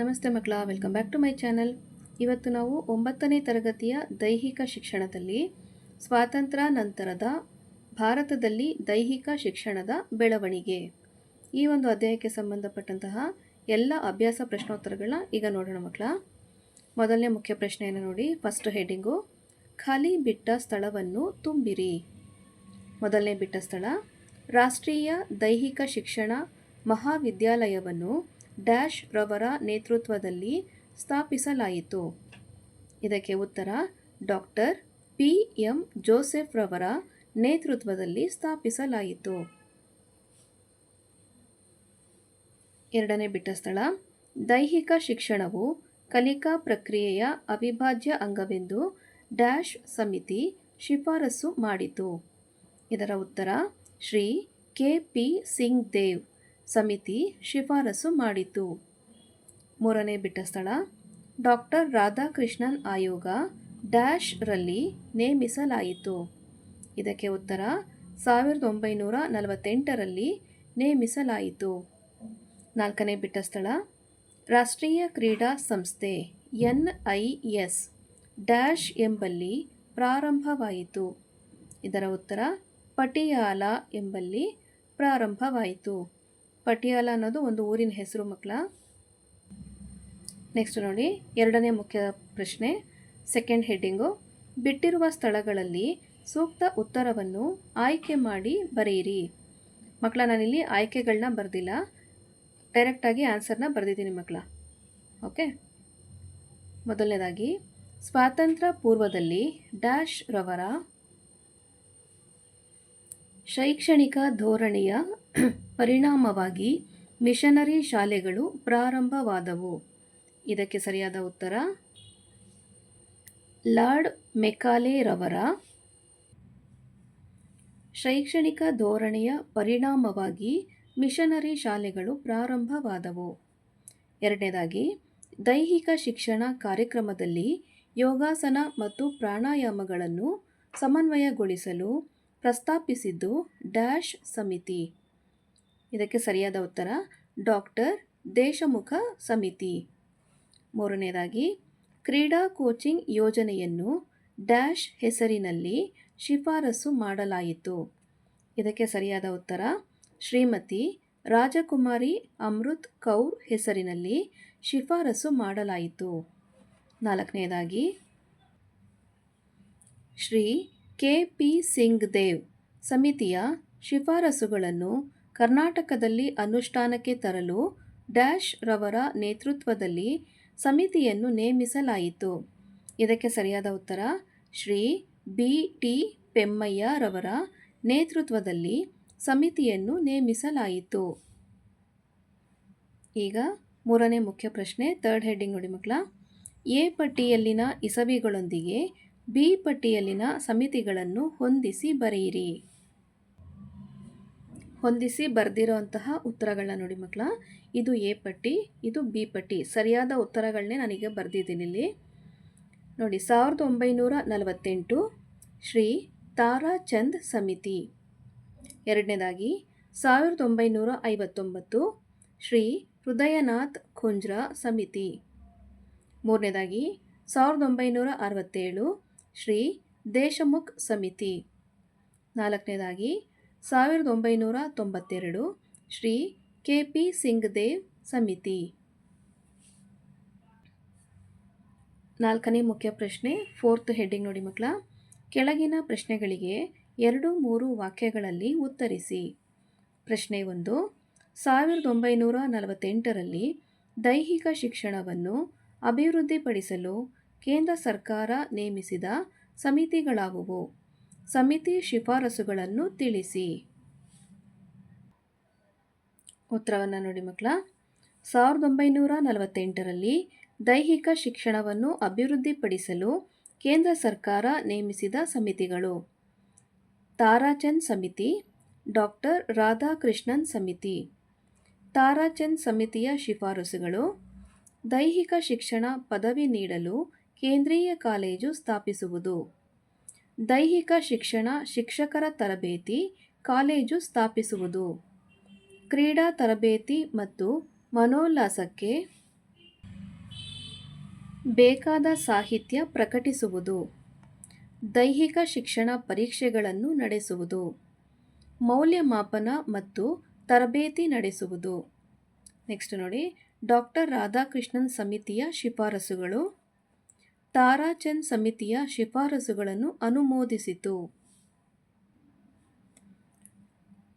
ನಮಸ್ತೆ ಮಕ್ಕಳ welcome back to my channel ಇವತ್ತು ನಾವು ಒಂಬತ್ತನೇ ತರಗತಿಯ ದೈಹಿಕ ಶಿಕ್ಷಣದಲ್ಲಿ ಸ್ವಾತಂತ್ರ್ಯ ನಂತರದ ಭಾರತದಲ್ಲಿ ದೈಹಿಕ ಶಿಕ್ಷಣದ ಬೆಳವಣಿಗೆ. ಈ ಒಂದು ಅಧ್ಯಾಯಕ್ಕೆ ಸಂಬಂಧಪಟ್ಟಂತಹ ಎಲ್ಲ ಅಭ್ಯಾಸ ಪ್ರಶ್ನೋತ್ತರಗಳನ್ನ ಈಗ ನೋಡೋಣ ಮಕ್ಕಳ. ಮೊದಲನೇ ಮುಖ್ಯ ಪ್ರಶ್ನೆಯನ್ನು ನೋಡಿ ಫಸ್ಟ್ ಹೆಡ್ಡಿಂಗು ಖಾಲಿ ಬಿಟ್ಟ ಸ್ಥಳವನ್ನು ತುಂಬಿರಿ. ಮೊದಲನೇ ಬಿಟ್ಟ ಸ್ಥಳ, ರಾಷ್ಟ್ರೀಯ ದೈಹಿಕ ಶಿಕ್ಷಣ ಮಹಾವಿದ್ಯಾಲಯವನ್ನು ಡ್ಯಾಶ್ ರವರ ನೇತೃತ್ವದಲ್ಲಿ ಸ್ಥಾಪಿಸಲಾಯಿತು. ಇದಕ್ಕೆ ಉತ್ತರ ಡಾಕ್ಟರ್ ಪಿ. ಎಂ. ಜೋಸೆಫ್ ರವರ ನೇತೃತ್ವದಲ್ಲಿ ಸ್ಥಾಪಿಸಲಾಯಿತು. ಎರಡನೇ ಬಿಟ್ಟ ಸ್ಥಳ ದೈಹಿಕ ಶಿಕ್ಷಣವು ಕಲಿಕಾ ಪ್ರಕ್ರಿಯೆಯ ಅವಿಭಾಜ್ಯ ಅಂಗವೆಂದು ಡ್ಯಾಶ್ ಸಮಿತಿ ಶಿಫಾರಸು ಮಾಡಿತು. ಇದರ ಉತ್ತರ, ಶ್ರೀ ಕೆ. ಪಿ. ಸಿಂಗ್ ದೇವ್ ಸಮಿತಿ ಶಿಫಾರಸು ಮಾಡಿತು. ಮೂರನೇ ಬಿಟ್ಟ ಸ್ಥಳ ಡಾಕ್ಟರ್ ರಾಧಾಕೃಷ್ಣನ್ ಆಯೋಗ ಡ್ಯಾಶ್ ರಲ್ಲಿ ನೇಮಿಸಲಾಯಿತು. ಇದಕ್ಕೆ ಉತ್ತರ, ಸಾವಿರದ ಒಂಬೈನೂರ ನಲವತ್ತೆಂಟರಲ್ಲಿ ನೇಮಿಸಲಾಯಿತು. ನಾಲ್ಕನೇ ಬಿಟ್ಟ ಸ್ಥಳ, ರಾಷ್ಟ್ರೀಯ ಕ್ರೀಡಾ ಸಂಸ್ಥೆ ಎನ್ ಐ ಎಸ್ ಡ್ಯಾಶ್ ಎಂಬಲ್ಲಿ ಪ್ರಾರಂಭವಾಯಿತು. ಇದರ ಉತ್ತರ, ಪಟಿಯಾಲ ಎಂಬಲ್ಲಿ ಪ್ರಾರಂಭವಾಯಿತು. ಪಟಿಯಾಲ ಅನ್ನೋದು ಒಂದು ಊರಿನ ಹೆಸರು ಮಕ್ಕಳ. ನೆಕ್ಸ್ಟ್ ನೋಡಿ, ಎರಡನೇ ಮುಖ್ಯ ಪ್ರಶ್ನೆ ಸೆಕೆಂಡ್ ಹೆಡ್ಡಿಂಗು ಬಿಟ್ಟಿರುವ ಸ್ಥಳಗಳಲ್ಲಿ ಸೂಕ್ತ ಉತ್ತರವನ್ನು ಆಯ್ಕೆ ಮಾಡಿ ಬರೆಯಿರಿ. ಮಕ್ಕಳ, ನಾನಿಲ್ಲಿ ಆಯ್ಕೆಗಳನ್ನ ಬರೆದಿಲ್ಲ. ಡೈರೆಕ್ಟಾಗಿ ಆನ್ಸರ್ನ ಬರೆದಿದ್ದೀನಿ ಮಕ್ಕಳ. ಓಕೆ ಮೊದಲನೇದಾಗಿ, ಸ್ವಾತಂತ್ರ್ಯ ಪೂರ್ವದಲ್ಲಿ ಡ್ಯಾಶ್ ರವರ ಶೈಕ್ಷಣಿಕ ಧೋರಣೆಯ ಪರಿಣಾಮವಾಗಿ ಮಿಷನರಿ ಶಾಲೆಗಳು ಪ್ರಾರಂಭವಾದವು. ಇದಕ್ಕೆ ಸರಿಯಾದ ಉತ್ತರ, ಲಾರ್ಡ್ ಮೆಕಾಲೆರವರ ಶೈಕ್ಷಣಿಕ ಧೋರಣೆಯ ಪರಿಣಾಮವಾಗಿ ಮಿಷನರಿ ಶಾಲೆಗಳು ಪ್ರಾರಂಭವಾದವು. ಎರಡನೇದಾಗಿ, ದೈಹಿಕ ಶಿಕ್ಷಣ ಕಾರ್ಯಕ್ರಮದಲ್ಲಿ ಯೋಗಾಸನ ಮತ್ತು ಪ್ರಾಣಾಯಾಮಗಳನ್ನು ಸಮನ್ವಯಗೊಳಿಸಲು ಪ್ರಸ್ತಾಪಿಸಿದ್ದು ಡ್ಯಾಶ್ ಸಮಿತಿ. ಇದಕ್ಕೆ ಸರಿಯಾದ ಉತ್ತರ, ಡಾಕ್ಟರ್ ದೇಶಮುಖ ಸಮಿತಿ. ಮೂರನೇದಾಗಿ, ಕ್ರೀಡಾ ಕೋಚಿಂಗ್ ಯೋಜನೆಯನ್ನು ಡ್ಯಾಶ್ ಹೆಸರಿನಲ್ಲಿ ಶಿಫಾರಸು ಮಾಡಲಾಯಿತು. ಇದಕ್ಕೆ ಸರಿಯಾದ ಉತ್ತರ, ಶ್ರೀಮತಿ ರಾಜಕುಮಾರಿ ಅಮೃತ್ ಕೌರ್ ಹೆಸರಿನಲ್ಲಿ ಶಿಫಾರಸು ಮಾಡಲಾಯಿತು. ನಾಲ್ಕನೇದಾಗಿ, ಶ್ರೀ ಕೆ ಪಿ ಸಿಂಗ್ ದೇವ್ ಸಮಿತಿಯ ಶಿಫಾರಸುಗಳನ್ನು ಕರ್ನಾಟಕದಲ್ಲಿ ಅನುಷ್ಠಾನಕ್ಕೆ ತರಲು ಡ್ಯಾಶ್ ರವರ ನೇತೃತ್ವದಲ್ಲಿ ಸಮಿತಿಯನ್ನು ನೇಮಿಸಲಾಯಿತು. ಇದಕ್ಕೆ ಸರಿಯಾದ ಉತ್ತರ, ಶ್ರೀ ಬಿ ಟಿ ಪೆಮ್ಮಯ್ಯ ರವರ ನೇತೃತ್ವದಲ್ಲಿ ಸಮಿತಿಯನ್ನು ನೇಮಿಸಲಾಯಿತು. ಈಗ ಮೂರನೇ ಮುಖ್ಯ ಪ್ರಶ್ನೆ ತರ್ಡ್ ಹೆಡ್ಡಿಂಗ್ ನೋಡಿ ಮಕ್ಕಳ. ಎ ಪಟ್ಟಿಯಲ್ಲಿನ ಇಸವಿಗಳೊಂದಿಗೆ ಬಿ ಪಟ್ಟಿಯಲ್ಲಿನ ಸಮಿತಿಗಳನ್ನು ಹೊಂದಿಸಿ ಬರೆಯಿರಿ. ಹೊಂದಿಸಿ ಬರೆದಿರೋಂತಹ ಉತ್ತರಗಳನ್ನ ನೋಡಿ ಮಕ್ಕಳ ಇದು ಎ ಪಟ್ಟಿ, ಇದು ಬಿ ಪಟ್ಟಿ. ಸರಿಯಾದ ಉತ್ತರಗಳನ್ನೇ ನನಗೆ ಬರೆದಿದ್ದೀನಿ ಇಲ್ಲಿ. ನೋಡಿ, ಸಾವಿರದ ಒಂಬೈನೂರ ನಲವತ್ತೆಂಟು, ಶ್ರೀ ತಾರಾಚಂದ್ ಸಮಿತಿ. ಎರಡನೇದಾಗಿ, ಸಾವಿರದ ಒಂಬೈನೂರ ಐವತ್ತೊಂಬತ್ತು, ಶ್ರೀ ಹೃದಯನಾಥ್ ಖುಂಜ್ರಾ ಸಮಿತಿ. ಮೂರನೇದಾಗಿ, ಸಾವಿರದ ಒಂಬೈನೂರ ಅರವತ್ತೇಳು, ಶ್ರೀ ದೇಶಮುಖ್ ಸಮಿತಿ. ನಾಲ್ಕನೇದಾಗಿ ಸಾವಿರದ ಒಂಬೈನೂರ ತೊಂಬತ್ತೆರಡು ಶ್ರೀ ಕೆ ಪಿ ಸಿಂಗ್ ದೇವ್ ಸಮಿತಿ. ನಾಲ್ಕನೇ ಮುಖ್ಯ ಪ್ರಶ್ನೆ, ಫೋರ್ತ್ ಹೆಡ್ಡಿಂಗ್ ನೋಡಿ ಮಕ್ಕಳ. ಕೆಳಗಿನ ಪ್ರಶ್ನೆಗಳಿಗೆ ಎರಡು ಮೂರು ವಾಕ್ಯಗಳಲ್ಲಿ ಉತ್ತರಿಸಿ. ಪ್ರಶ್ನೆ ಒಂದು, ಸಾವಿರದ ಒಂಬೈನೂರ ನಲವತ್ತೆಂಟರಲ್ಲಿ ದೈಹಿಕ ಶಿಕ್ಷಣವನ್ನು ಅಭಿವೃದ್ಧಿಪಡಿಸಲು ಕೇಂದ್ರ ಸರ್ಕಾರ ನೇಮಿಸಿದ ಸಮಿತಿಗಳಾವುವು? ಸಮಿತಿ ಶಿಫಾರಸುಗಳನ್ನು ತಿಳಿಸಿ. ಉತ್ತರವನ್ನು ನೋಡಿ ಮಕ್ಕಳ. ಸಾವಿರದ ಒಂಬೈನೂರ ನಲವತ್ತೆಂಟರಲ್ಲಿ ದೈಹಿಕ ಶಿಕ್ಷಣವನ್ನು ಅಭಿವೃದ್ಧಿಪಡಿಸಲು ಕೇಂದ್ರ ಸರ್ಕಾರ ನೇಮಿಸಿದ ಸಮಿತಿಗಳು. ತಾರಾಚಂದ್ ಸಮಿತಿ ಡಾಕ್ಟರ್ ರಾಧಾಕೃಷ್ಣನ್ ಸಮಿತಿ. ತಾರಾಚಂದ್ ಸಮಿತಿಯ ಶಿಫಾರಸುಗಳು ದೈಹಿಕ ಶಿಕ್ಷಣ ಪದವಿ ನೀಡಲು ಕೇಂದ್ರೀಯ ಕಾಲೇಜು ಸ್ಥಾಪಿಸುವುದು. ದೈಹಿಕ ಶಿಕ್ಷಣ ಶಿಕ್ಷಕರ ತರಬೇತಿ ಕಾಲೇಜು ಸ್ಥಾಪಿಸುವುದು. ಕ್ರೀಡಾ ತರಬೇತಿ ಮತ್ತು ಮನೋಲ್ಲಾಸಕ್ಕೆ ಬೇಕಾದ ಸಾಹಿತ್ಯ ಪ್ರಕಟಿಸುವುದು. ದೈಹಿಕ ಶಿಕ್ಷಣ ಪರೀಕ್ಷೆಗಳನ್ನು ನಡೆಸುವುದು. ಮೌಲ್ಯಮಾಪನ ಮತ್ತು ತರಬೇತಿ ನಡೆಸುವುದು. ನೆಕ್ಸ್ಟ್ ನೋಡಿ, ಡಾಕ್ಟರ್ ರಾಧಾಕೃಷ್ಣನ್ ಸಮಿತಿಯ ಶಿಫಾರಸುಗಳು. ತಾರಾಚಂದ್ ಸಮಿತಿಯ ಶಿಫಾರಸುಗಳನ್ನು ಅನುಮೋದಿಸಿತು.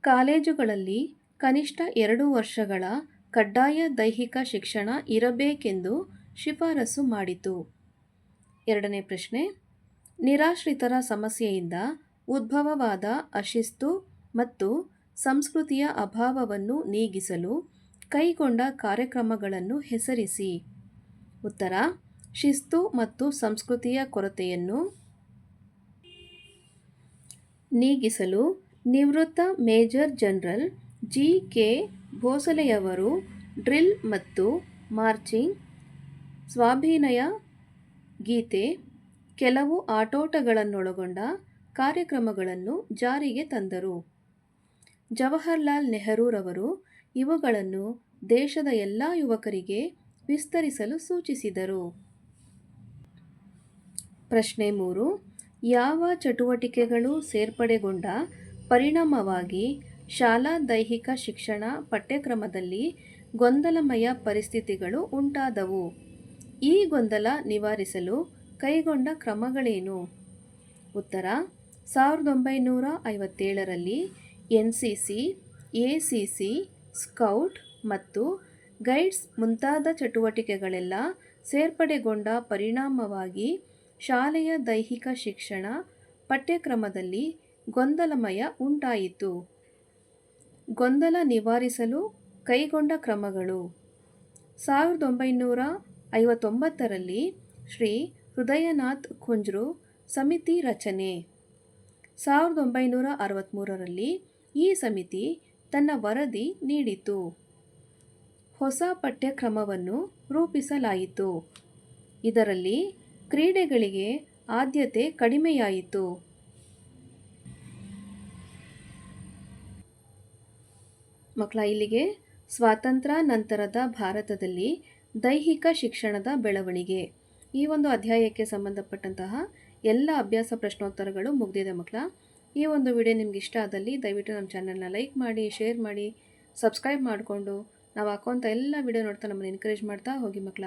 ಕಾಲೇಜುಗಳಲ್ಲಿ ಕನಿಷ್ಠ ಎರಡು ವರ್ಷಗಳ ಕಡ್ಡಾಯ ದೈಹಿಕ ಶಿಕ್ಷಣ ಇರಬೇಕೆಂದು ಶಿಫಾರಸು ಮಾಡಿತು. ಎರಡನೇ ಪ್ರಶ್ನೆ, ನಿರಾಶ್ರಿತರ ಸಮಸ್ಯೆಯಿಂದ ಉದ್ಭವವಾದ ಅಶಿಸ್ತು ಮತ್ತು ಸಂಸ್ಕೃತಿಯ ಅಭಾವವನ್ನು ನೀಗಿಸಲು ಕೈಗೊಂಡ ಕಾರ್ಯಕ್ರಮಗಳನ್ನು ಹೆಸರಿಸಿ. ಉತ್ತರ ಶಿಸ್ತು ಮತ್ತು ಸಂಸ್ಕೃತಿಯ ಕೊರತೆಯನ್ನು ನೀಗಿಸಲು ನಿವೃತ್ತ ಮೇಜರ್ ಜನರಲ್ ಜಿ ಕೆ ಭೋಸಲೆಯವರು ಡ್ರಿಲ್ ಮತ್ತು ಮಾರ್ಚಿಂಗ್, ಸ್ವಾಭಿನಯ ಗೀತೆ, ಕೆಲವು ಆಟೋಟಗಳನ್ನೊಳಗೊಂಡ ಕಾರ್ಯಕ್ರಮಗಳನ್ನು ಜಾರಿಗೆ ತಂದರು. ಜವಾಹರ್ಲಾಲ್ ನೆಹರೂರವರು ಇವುಗಳನ್ನು ದೇಶದ ಎಲ್ಲ ಯುವಕರಿಗೆ ವಿಸ್ತರಿಸಲು ಸೂಚಿಸಿದರು. ಪ್ರಶ್ನೆ ಮೂರು. ಯಾವ ಚಟುವಟಿಕೆಗಳು ಸೇರ್ಪಡೆಗೊಂಡ ಪರಿಣಾಮವಾಗಿ ಶಾಲಾ ದೈಹಿಕ ಶಿಕ್ಷಣ ಪಠ್ಯಕ್ರಮದಲ್ಲಿ ಗೊಂದಲಮಯ ಪರಿಸ್ಥಿತಿಗಳು ಉಂಟಾದವು? ಈ ಗೊಂದಲ ನಿವಾರಿಸಲು ಕೈಗೊಂಡ ಕ್ರಮಗಳೇನು? ಉತ್ತರ. ಸಾವಿರದ ಒಂಬೈನೂರ ಐವತ್ತೇಳರಲ್ಲಿ N C C, A C C, scout ಮತ್ತು ಗೈಡ್ಸ್ ಮುಂತಾದ ಚಟುವಟಿಕೆಗಳೆಲ್ಲ ಸೇರ್ಪಡೆಗೊಂಡ ಪರಿಣಾಮವಾಗಿ ಶಾಲೆಯ ದೈಹಿಕ ಶಿಕ್ಷಣ ಪಠ್ಯಕ್ರಮದಲ್ಲಿ ಗೊಂದಲಮಯ ಉಂಟಾಯಿತು. ಗೊಂದಲ ನಿವಾರಿಸಲು ಕೈಗೊಂಡ ಕ್ರಮಗಳು. ಸಾವಿರದ ಒಂಬೈನೂರ ಐವತ್ತೊಂಬತ್ತರಲ್ಲಿ ಶ್ರೀ ಹೃದಯನಾಥ್ ಕುಂಜ್ರು ಸಮಿತಿ ರಚನೆ. ಸಾವಿರದ ಒಂಬೈನೂರ ಅರವತ್ತ್ಮೂರರಲ್ಲಿ ಈ ಸಮಿತಿ ತನ್ನ ವರದಿ ನೀಡಿತು. ಹೊಸ ಪಠ್ಯಕ್ರಮವನ್ನು ರೂಪಿಸಲಾಯಿತು. ಇದರಲ್ಲಿ ಕ್ರೀಡೆಗಳಿಗೆ ಆದ್ಯತೆ ಕಡಿಮೆಯಾಯಿತು. ಮಕ್ಕಳ ಇಲ್ಲಿಗೆ ಸ್ವಾತಂತ್ರ್ಯ ನಂತರದ ಭಾರತದಲ್ಲಿ ದೈಹಿಕ ಶಿಕ್ಷಣದ ಬೆಳವಣಿಗೆ. ಈ ಒಂದು ಅಧ್ಯಾಯಕ್ಕೆ ಸಂಬಂಧಪಟ್ಟಂತಹ ಎಲ್ಲ ಅಭ್ಯಾಸ ಪ್ರಶ್ನೋತ್ತರಗಳು ಮುಗಿದಿದೆ ಮಕ್ಕಳ. ಈ ಒಂದು ವಿಡಿಯೋ ನಿಮ್ಗೆ ಇಷ್ಟ ಆದಲ್ಲಿ ದಯವಿಟ್ಟು ನಮ್ಮ ಚಾನಲ್ನ ಲೈಕ್ ಮಾಡಿ, ಶೇರ್ ಮಾಡಿ, ಸಬ್ಸ್ಕ್ರೈಬ್ ಮಾಡಿಕೊಂಡು. ನಾವು ಹಾಕೋಂಥ ಎಲ್ಲ ವಿಡಿಯೋ ನೋಡ್ತಾ ನಮ್ಮನ್ನು ಎನ್ಕರೇಜ್ ಮಾಡ್ತಾ ಹೋಗಿ ಮಕ್ಕಳ.